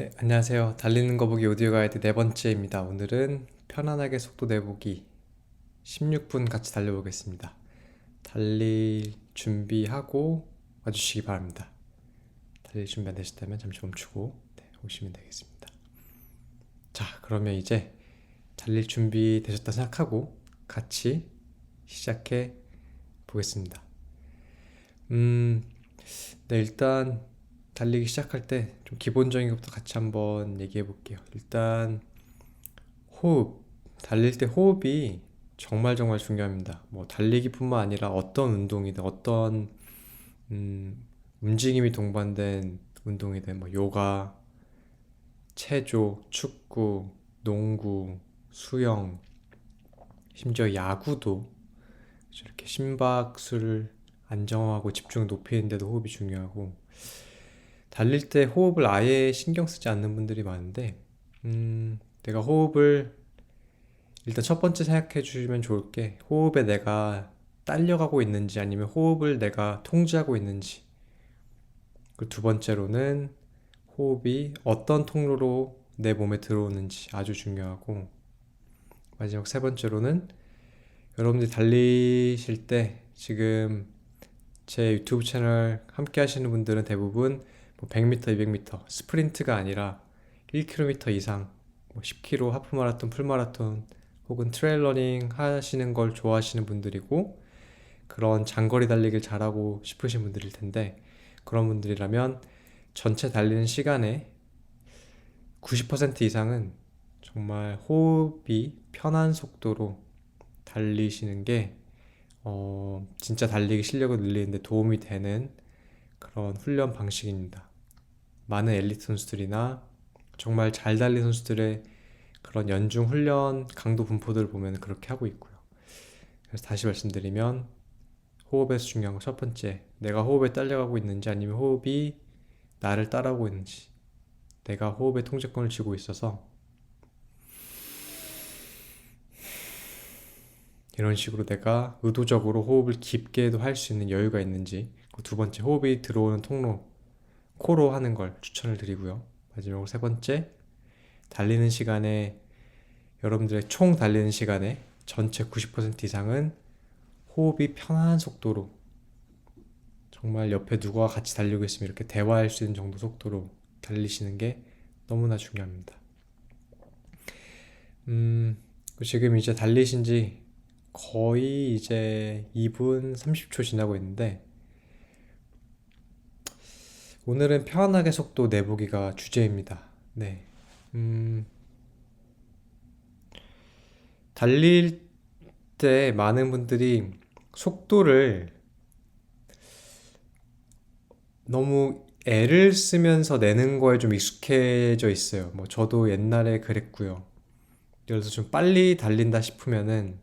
네, 안녕하세요. 달리는 거 보기 오디오 가이드 네 번째입니다. 오늘은 편안하게 속도 내보기 16분 같이 달려보겠습니다. 달릴 준비하고 와주시기 바랍니다. 달릴 준비 안 되셨다면 잠시 멈추고 네, 오시면 되겠습니다. 자, 그러면 이제 달릴 준비 되셨다 생각하고 같이 시작해 보겠습니다. 음, 네, 일단 달리기 시작할 때 좀 기본적인 것부터 같이 한번 얘기해 볼게요. 일단 호흡, 달릴 때 호흡이 정말 정말 중요합니다. 뭐 달리기뿐만 아니라 어떤 운동이든 어떤 음, 움직임이 동반된 운동이든 뭐 요가, 체조, 축구, 농구, 수영, 심지어 야구도 이렇게 심박수를 안정하고 집중 높이는데도 호흡이 중요하고 달릴 때 호흡을 아예 신경 쓰지 않는 분들이 많은데, 음, 내가 호흡을 일단 첫 번째 생각해 주시면 좋을 게 호흡에 내가 딸려가고 있는지 아니면 호흡을 내가 통제하고 있는지. 그 두 번째로는 호흡이 어떤 통로로 내 몸에 들어오는지 아주 중요하고, 마지막 세 번째로는 여러분들이 달리실 때 지금 제 유튜브 채널 함께 하시는 분들은 대부분 뭐 100m, 200m 스프린트가 아니라 1km 이상 뭐 10km 하프 마라톤, 풀 마라톤 혹은 트레일 러닝 하시는 걸 좋아하시는 분들이고 그런 장거리 달리기를 잘하고 싶으신 분들일 텐데 그런 분들이라면 전체 달리는 시간에 90% 이상은 정말 호흡이 편한 속도로 달리시는 게 어, 진짜 달리기 실력을 늘리는데 도움이 되는 그런 훈련 방식입니다. 많은 엘리트 선수들이나 정말 잘 달린 선수들의 그런 연중 훈련 강도 분포들을 보면 그렇게 하고 있고요. 그래서 다시 말씀드리면 호흡에서 중요한 건 첫 번째, 내가 호흡에 딸려가고 있는지 아니면 호흡이 나를 따라오고 있는지, 내가 호흡의 통제권을 쥐고 있어서 이런 식으로 내가 의도적으로 호흡을 깊게도 할 수 있는 여유가 있는지, 두 번째, 호흡이 들어오는 통로, 코로 하는 걸 추천을 드리고요. 마지막으로 세 번째, 달리는 시간에 여러분들의 총 달리는 시간에 전체 90% 이상은 호흡이 편안한 속도로 정말 옆에 누가 같이 달리고 있으면 이렇게 대화할 수 있는 정도 속도로 달리시는 게 너무나 중요합니다. 음, 지금 이제 달리신 지 거의 이제 2분 30초 지나고 있는데 오늘은 편안하게 속도 내보기가 주제입니다. 네. 음, 달릴 때 많은 분들이 속도를 너무 애를 쓰면서 내는 거에 좀 익숙해져 있어요. 뭐 저도 옛날에 그랬고요. 예를 들어서 좀 빨리 달린다 싶으면은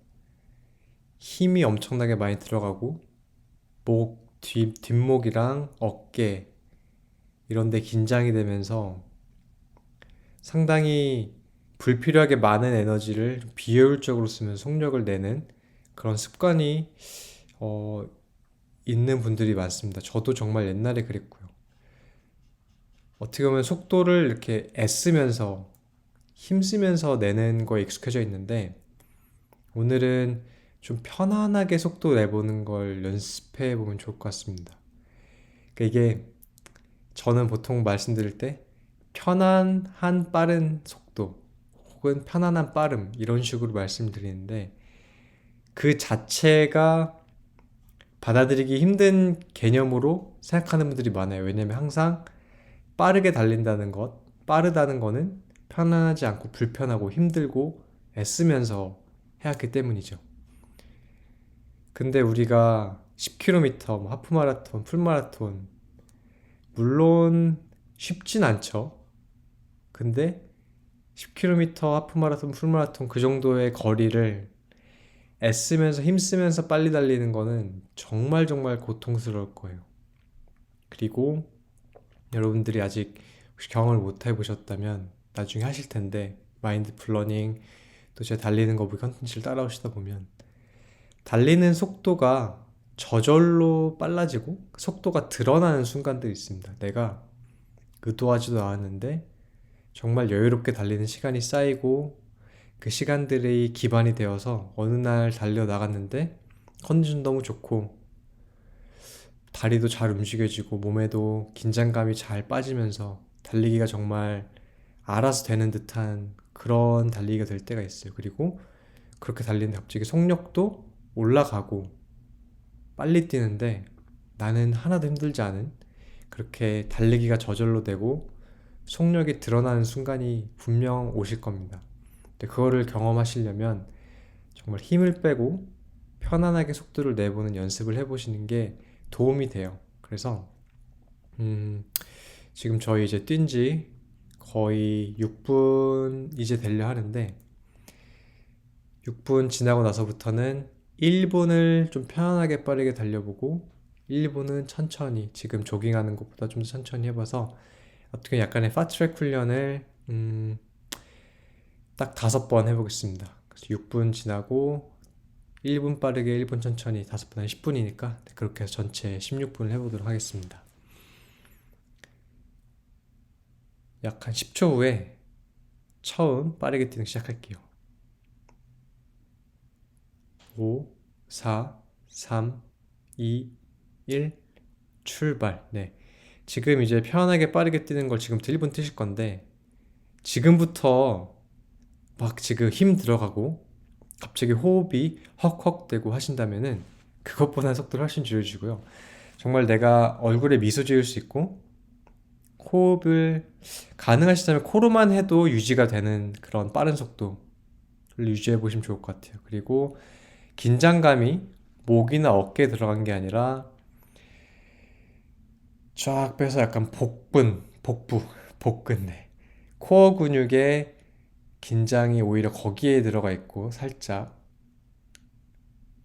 힘이 엄청나게 많이 들어가고 목, 뒷, 뒷목이랑 어깨 이런데 긴장이 되면서 상당히 불필요하게 많은 에너지를 비효율적으로 쓰면서 속력을 내는 그런 습관이 어, 있는 분들이 많습니다. 저도 정말 옛날에 그랬고요. 어떻게 보면 속도를 이렇게 애쓰면서 힘쓰면서 내는 거에 익숙해져 있는데 오늘은 좀 편안하게 속도 내보는 걸 연습해 보면 좋을 것 같습니다. 그러니까 이게 저는 보통 말씀드릴 때 편안한 빠른 속도 혹은 편안한 빠름 이런 식으로 말씀드리는데 그 자체가 받아들이기 힘든 개념으로 생각하는 분들이 많아요. 왜냐면 항상 빠르게 달린다는 것, 빠르다는 거는 편안하지 않고 불편하고 힘들고 애쓰면서 해왔기 때문이죠. 근데 우리가 10km, 뭐 하프 마라톤, 풀 마라톤 물론 쉽진 않죠. 근데 10km 하프 마라톤, 풀 마라톤 그 정도의 거리를 애쓰면서 힘쓰면서 빨리 달리는 거는 정말 정말 고통스러울 거예요. 그리고 여러분들이 아직 경험을 못 해보셨다면 나중에 하실 텐데 마인드 플러닝 또 제 달리는 거부 컨텐츠를 따라오시다 보면 달리는 속도가 저절로 빨라지고 그 속도가 드러나는 순간들이 있습니다. 내가 의도하지도 않았는데 정말 여유롭게 달리는 시간이 쌓이고 그 시간들이 기반이 되어서 어느 날 달려 나갔는데 컨디션 너무 좋고 다리도 잘 움직여지고 몸에도 긴장감이 잘 빠지면서 달리기가 정말 알아서 되는 듯한 그런 달리기가 될 때가 있어요. 그리고 그렇게 달리는데 갑자기 속력도 올라가고 빨리 뛰는데 나는 하나도 힘들지 않은 그렇게 달리기가 저절로 되고 속력이 드러나는 순간이 분명 오실 겁니다. 근데 그거를 경험하시려면 정말 힘을 빼고 편안하게 속도를 내보는 연습을 해보시는 게 도움이 돼요. 그래서 음, 지금 저희 이제 뛴 지 거의 6분 이제 되려 하는데 6분 지나고 나서부터는 1분을 좀 편안하게 빠르게 달려보고 1분은 천천히 지금 조깅하는 것보다 좀더 천천히 해봐서 어떻게 약간의 파트트랙 훈련을 음, 딱 다섯 번 해보겠습니다. 그래서 6분 지나고 1분 빠르게 1분 천천히 다섯 번 하면 10분이니까 그렇게 해서 전체 16분을 해보도록 하겠습니다. 약 한 10초 후에 처음 빠르게 뛰는 거 시작할게요. 5, 4, 3, 2, 1, 출발. 네. 지금 이제 편하게 빠르게 뛰는 걸 지금부터 1분 뛰실 건데, 지금부터 막 지금 힘 들어가고, 갑자기 호흡이 헉헉대고 하신다면은, 그것보다 속도를 훨씬 줄여주고요. 정말 내가 얼굴에 미소 지을 수 있고, 호흡을 가능하시다면 코로만 해도 유지가 되는 그런 빠른 속도를 유지해 보시면 좋을 것 같아요. 그리고 긴장감이 목이나 어깨에 들어간 게 아니라 쫙 빼서 약간 복근, 복부, 복근, 네. 코어 근육에 긴장이 오히려 거기에 들어가 있고 살짝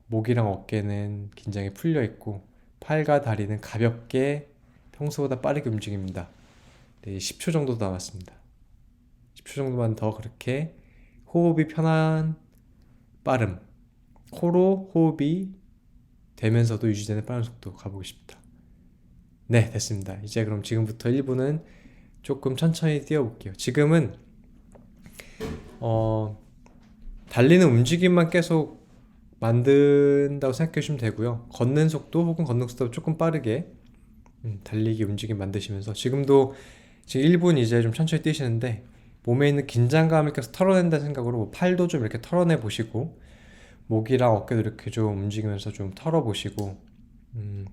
목이랑 어깨는 긴장이 풀려 있고 팔과 다리는 가볍게 평소보다 빠르게 움직입니다. 네, 10초 정도 남았습니다. 10초 정도만 더 그렇게 호흡이 편한 빠름 코로 호흡이 되면서도 유지되는 빠른 속도 가보고 싶다. 네, 됐습니다. 이제 그럼 지금부터 1분은 조금 천천히 뛰어볼게요. 지금은 어, 달리는 움직임만 계속 만든다고 생각해 주시면 되고요. 걷는 속도 혹은 걷는 속도 조금 빠르게 음, 달리기 움직임 만드시면서 지금도 지금 1분 이제 좀 천천히 뛰시는데 몸에 있는 긴장감을 계속 털어낸다는 생각으로 뭐 팔도 좀 이렇게 털어내 보시고 목이랑 어깨도 이렇게 좀 움직이면서 좀 털어보시고 음,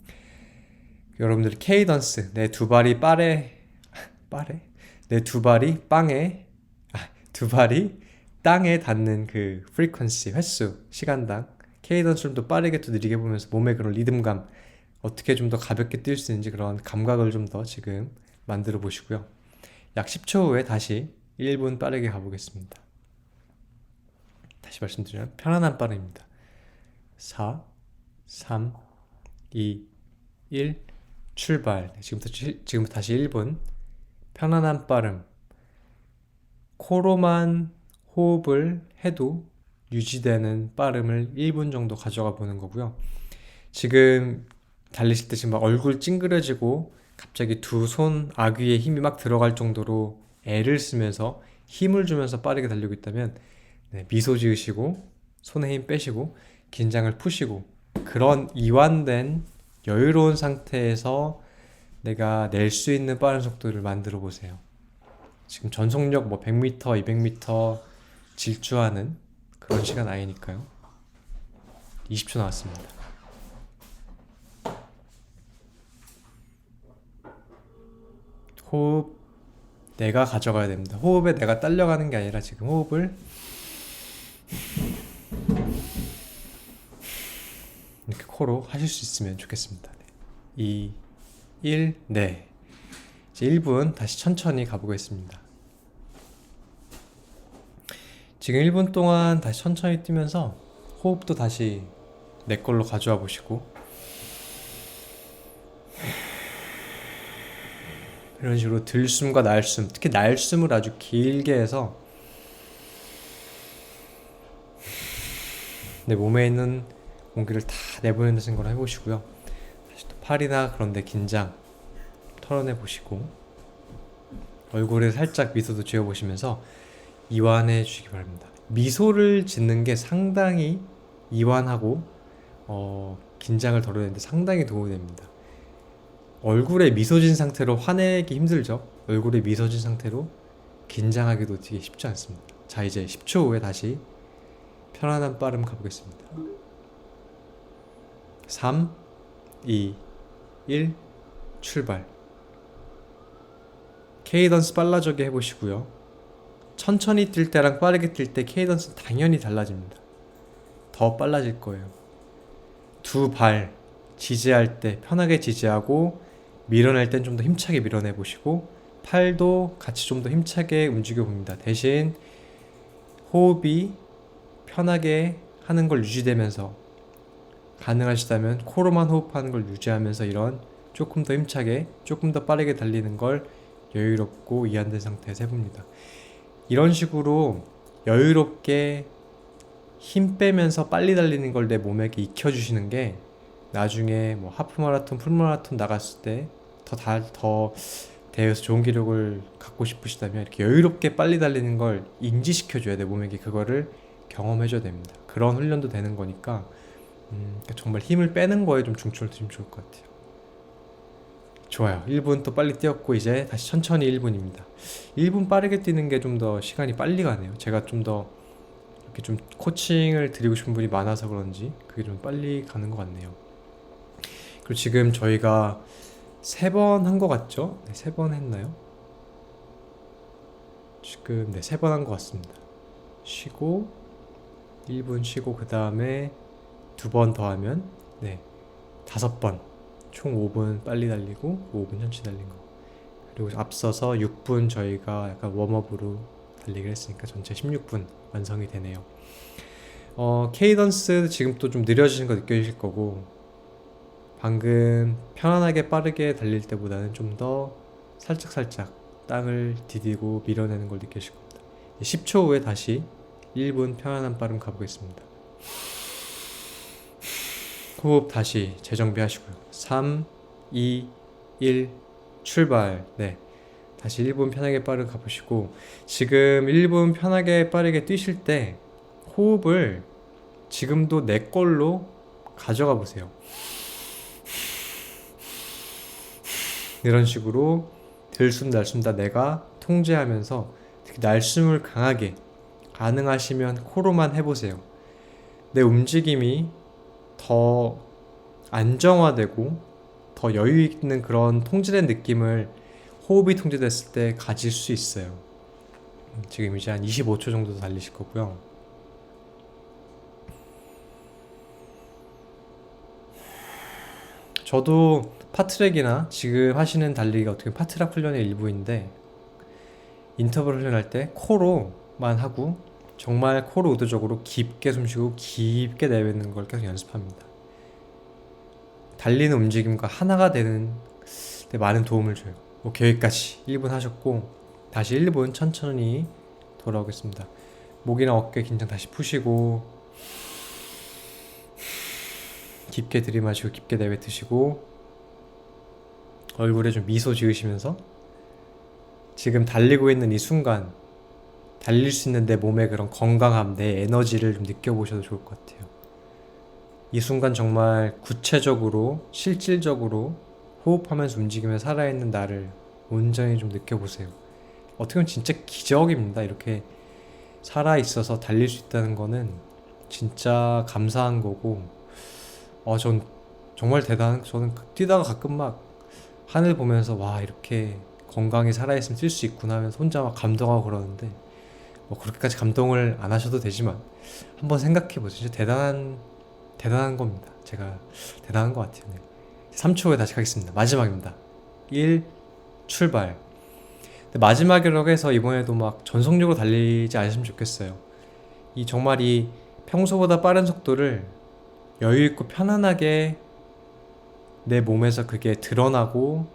여러분들이 케이던스 내 두 발이 빠레 빠레 내 두 발이 빵에 아, 두 발이 땅에 닿는 그 프리퀀시 횟수 시간당 케이던스를 좀 빠르게 또 느리게 보면서 몸의 그런 리듬감 어떻게 좀 더 가볍게 뛸 수 있는지 그런 감각을 좀 더 지금 만들어 보시고요. 약 10초 후에 다시 1분 빠르게 가보겠습니다. 다시 말씀드리면 편안한 빠름입니다. 4, 3, 2, 1 출발. 네, 지금부터 지금부터 다시 1분 편안한 빠름. 코로만 호흡을 해도 유지되는 빠름을 1분 정도 가져가 보는 거고요. 지금 달리실 때 지금 막 얼굴 찡그려지고 갑자기 두 손 아귀에 힘이 막 들어갈 정도로 애를 쓰면서 힘을 주면서 빠르게 달리고 있다면 네, 미소 지으시고 손에 힘 빼시고 긴장을 푸시고 그런 이완된 여유로운 상태에서 내가 낼 수 있는 빠른 속도를 만들어 보세요. 지금 전속력 뭐 100m, 200m 질주하는 그런 시간 아니니까요. 20초 나왔습니다. 호흡 내가 가져가야 됩니다. 호흡에 내가 딸려가는 게 아니라 지금 호흡을 이렇게 코로 하실 수 있으면 좋겠습니다. 네. 2, 1, 네. 이제 1분 다시 천천히 가보겠습니다. 지금 1분 동안 다시 천천히 뛰면서 호흡도 다시 내 걸로 가져와 보시고 이런 식으로 들숨과 날숨, 특히 날숨을 아주 길게 해서 내 몸에 있는 공기를 다 내보내는 생각을 해보시고요. 다시 또 팔이나 그런데 긴장 털어내 보시고 얼굴에 살짝 미소도 지어 보시면서 이완해 주시기 바랍니다. 미소를 짓는 게 상당히 이완하고 어, 긴장을 덜어내는데 상당히 도움이 됩니다. 얼굴에 미소 진 상태로 화내기 힘들죠? 얼굴에 미소 진 상태로 긴장하기도 되게 쉽지 않습니다. 자, 이제 10초 후에 다시 편안한 빠름 가보겠습니다. 3, 2, 1, 출발. 케이던스 빨라지게 해보시고요. 천천히 뛸 때랑 빠르게 뛸 때 케이던스 당연히 달라집니다. 더 빨라질 거예요. 두 발 지지할 때 편하게 지지하고 밀어낼 땐 좀 더 힘차게 밀어내 보시고 팔도 같이 좀 더 힘차게 움직여 봅니다. 대신 호흡이 편하게 하는 걸 유지되면서 가능하시다면 코로만 호흡하는 걸 유지하면서 이런 조금 더 힘차게 조금 더 빠르게 달리는 걸 여유롭고 이완된 상태에서 해봅니다. 이런 식으로 여유롭게 힘 빼면서 빨리 달리는 걸 내 몸에게 익혀주시는 게 나중에 뭐 하프 마라톤, 풀 마라톤 나갔을 때 더더 대회에서 좋은 기록을 갖고 싶으시다면 이렇게 여유롭게 빨리 달리는 걸 인지시켜줘야 돼 몸에게 그거를 경험해줘야 됩니다. 그런 훈련도 되는 거니까 음, 정말 힘을 빼는 거에 좀 중점을 두시면 좋을 것 같아요. 좋아요. 1분 또 빨리 뛰었고 이제 다시 천천히 1분입니다. 1분 빠르게 뛰는 게 좀 더 시간이 빨리 가네요. 제가 좀 더 이렇게 좀 코칭을 드리고 싶은 분이 많아서 그런지 그게 좀 빨리 가는 것 같네요. 그리고 지금 저희가 세 번 한 것 같죠? 네, 세 번 했나요? 지금 네, 세 번 한 것 같습니다. 쉬고 1분 쉬고 그 다음에 두 번 더 하면 네, 다섯 번. 총 5분 빨리 달리고 5분 천천히 달린 거. 그리고 앞서서 6분 저희가 약간 웜업으로 달리기를 했으니까 전체 16분 완성이 되네요. 어, 케이던스 지금 또 좀 느려지는 거 느껴지실 거고 방금 편안하게 빠르게 달릴 때보다는 좀 더 살짝살짝 땅을 디디고 밀어내는 걸 느끼실 겁니다. 10초 후에 다시 1분 편안한 빠름 가보겠습니다. 호흡 다시 재정비 하시고요. 3, 2, 1, 출발. 네. 다시 1분 편하게 빠르게 가보시고, 지금 1분 편하게 빠르게 뛰실 때, 호흡을 지금도 내 걸로 가져가 보세요. 이런 식으로 들숨 날숨 다 내가 통제하면서 특히 날숨을 강하게 가능하시면 코로만 해보세요. 내 움직임이 더 안정화되고 더 여유 있는 그런 통제된 느낌을 호흡이 통제됐을 때 가질 수 있어요. 음, 지금 이제 한 25초 정도 달리실 거고요. 저도 파트랙이나 지금 하시는 달리기가 어떻게 파트락 훈련의 일부인데 인터벌 훈련할 때 코로만 하고 정말 코로 의도적으로 깊게 숨쉬고 깊게 내뱉는 걸 계속 연습합니다. 달리는 움직임과 하나가 되는 데 많은 도움을 줘요. 오케이, 여기까지 1분 하셨고 다시 1분 천천히 돌아오겠습니다. 목이나 어깨 긴장 다시 푸시고 깊게 들이마시고 깊게 내뱉으시고 얼굴에 좀 미소 지으시면서 지금 달리고 있는 이 순간 달릴 수 있는 내 몸의 그런 건강함, 내 에너지를 좀 느껴보셔도 좋을 것 같아요. 이 순간 정말 구체적으로, 실질적으로 호흡하면서 움직이며 살아있는 나를 온전히 좀 느껴보세요. 어떻게 보면 진짜 기적입니다. 이렇게 살아있어서 달릴 수 있다는 거는 진짜 감사한 거고, 어, 전 정말 대단, 저는 뛰다가 가끔 막 하늘 보면서 와, 이렇게 건강히 살아있으면 뛸 수 있구나 하면서 혼자 막 감동하고 그러는데, 뭐 그렇게까지 감동을 안 하셔도 되지만 한번 생각해 보세요. 진짜 대단한 대단한 겁니다. 제가 대단한 것 같아요. 네. 3초 후에 다시 가겠습니다. 마지막입니다. 1 출발. 마지막이라고 해서 이번에도 막 전속력으로 달리지 않으시면 좋겠어요. 이 정말 이 평소보다 빠른 속도를 여유 있고 편안하게 내 몸에서 그게 드러나고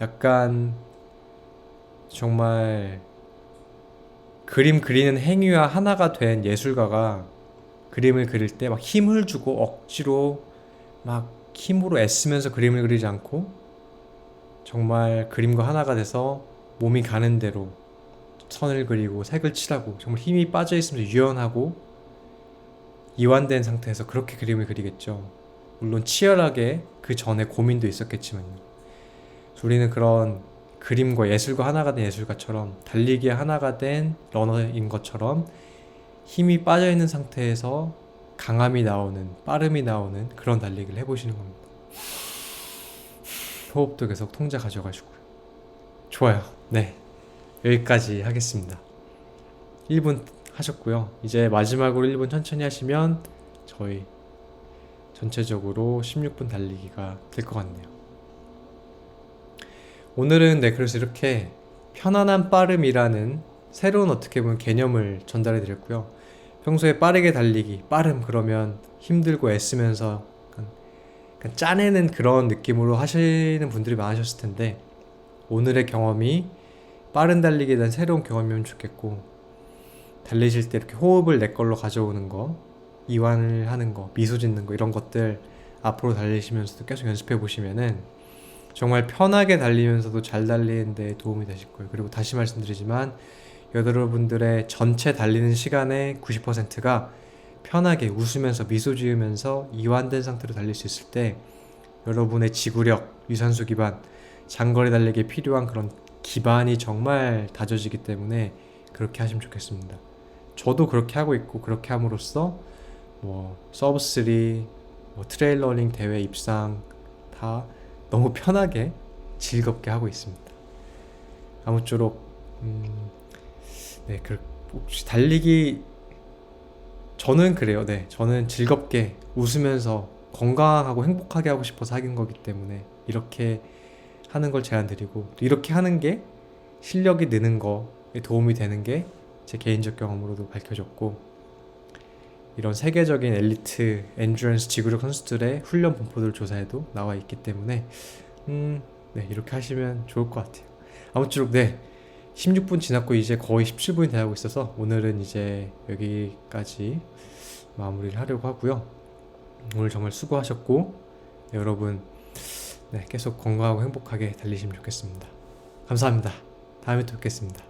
약간 정말 그림 그리는 행위와 하나가 된 예술가가 그림을 그릴 때 막 힘을 주고 억지로 막 힘으로 애쓰면서 그림을 그리지 않고 정말 그림과 하나가 돼서 몸이 가는 대로 선을 그리고 색을 칠하고 정말 힘이 빠져 있으면서 유연하고 이완된 상태에서 그렇게 그림을 그리겠죠. 물론 치열하게 그 전에 고민도 있었겠지만요. 우리는 그런 그림과 예술과 하나가 된 예술가처럼 달리기에 하나가 된 러너인 것처럼 힘이 빠져 있는 상태에서 강함이 나오는 빠름이 나오는 그런 달리기를 해보시는 겁니다. 호흡도 계속 통제 가져가시고요. 좋아요. 네. 여기까지 하겠습니다. 1분 하셨고요. 이제 마지막으로 1분 천천히 하시면 저희 전체적으로 16분 달리기가 될 것 같네요. 오늘은 네, 그래서 이렇게 편안한 빠름이라는 새로운 어떻게 보면 개념을 전달해 드렸고요. 평소에 빠르게 달리기, 빠름 그러면 힘들고 애쓰면서 약간, 약간 짜내는 그런 느낌으로 하시는 분들이 많으셨을 텐데 오늘의 경험이 빠른 달리기에 대한 새로운 경험이면 좋겠고 달리실 때 이렇게 호흡을 내 걸로 가져오는 거 이완을 하는 거 미소 짓는 거 이런 것들 앞으로 달리시면서도 계속 연습해 보시면은 정말 편하게 달리면서도 잘 달리는 데 도움이 되실 거예요. 그리고 다시 말씀드리지만 여러분들의 전체 달리는 시간의 90%가 편하게 웃으면서 미소 지으면서 이완된 상태로 달릴 수 있을 때 여러분의 지구력, 유산소 기반, 장거리 달리기에 필요한 그런 기반이 정말 다져지기 때문에 그렇게 하시면 좋겠습니다. 저도 그렇게 하고 있고 그렇게 함으로써 뭐 서브 3, 뭐 트레일 러닝 대회 입상 다 너무 편하게 즐겁게 하고 있습니다. 아무쪼록 음, 네, 그 혹시 달리기 저는 그래요. 네, 저는 즐겁게 웃으면서 건강하고 행복하게 하고 싶어서 하긴 거기 때문에 이렇게 하는 걸 제안드리고 또 이렇게 하는 게 실력이 느는 거에 도움이 되는 게 제 개인적 경험으로도 밝혀졌고 이런 세계적인 엘리트 엔듀런스 지구력 선수들의 훈련 분포들 조사에도 나와 있기 때문에 음, 네, 이렇게 하시면 좋을 것 같아요. 아무쪼록 네. 16분 지났고 이제 거의 17분이 돼가고 있어서 오늘은 이제 여기까지 마무리를 하려고 하고요. 오늘 정말 수고하셨고 네, 여러분 네, 계속 건강하고 행복하게 달리시면 좋겠습니다. 감사합니다. 다음에 또 뵙겠습니다.